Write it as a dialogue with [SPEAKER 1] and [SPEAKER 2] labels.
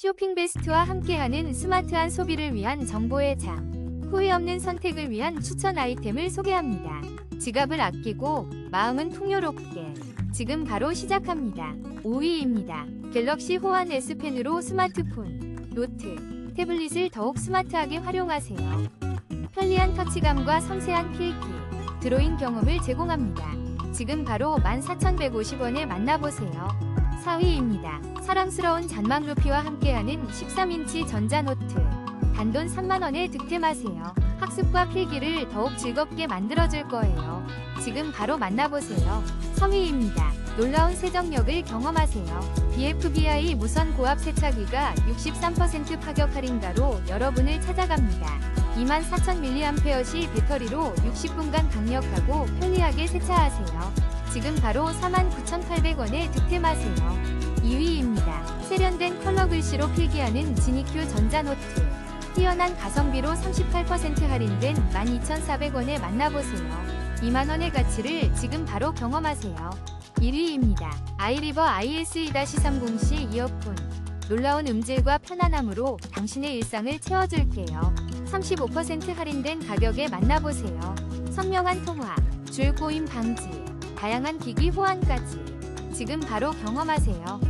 [SPEAKER 1] 쇼핑 베스트와 함께하는 스마트한 소비를 위한 정보의 장. 후회 없는 선택을 위한 추천 아이템을 소개합니다. 지갑을 아끼고 마음은 풍요롭게. 지금 바로 시작합니다. 5위입니다. 갤럭시 호환 S펜으로 스마트폰, 노트, 태블릿을 더욱 스마트하게 활용하세요. 편리한 터치감과 섬세한 필기, 드로잉 경험을 제공합니다. 지금 바로 14,150원에 만나보세요. 4위입니다. 사랑스러운 잔망 루피와 함께하는 13인치 전자노트. 단돈 3만원에 득템하세요. 학습과 필기를 더욱 즐겁게 만들어줄 거예요. 지금 바로 만나보세요. 3위입니다. 놀라운 세정력을 경험하세요. BFBI 무선 고압 세차기가 63% 파격 할인가로 여러분을 찾아갑니다. 24,000mAh 배터리로 60분간 강력하고 편리하게 세차하세요. 지금 바로 49,800원에 득템하세요. 2위입니다. 세련된 컬러 글씨로 필기하는 지니큐 전자노트. 뛰어난 가성비로 38% 할인된 12,400원에 만나보세요. 2만원의 가치를 지금 바로 경험하세요. 1위입니다. 아이리버 ISE-30C 이어폰. 놀라운 음질과 편안함으로 당신의 일상을 채워줄게요. 35% 할인된 가격에 만나보세요. 선명한 통화, 줄 꼬임 방지, 다양한 기기 호환까지. 지금 바로 경험하세요.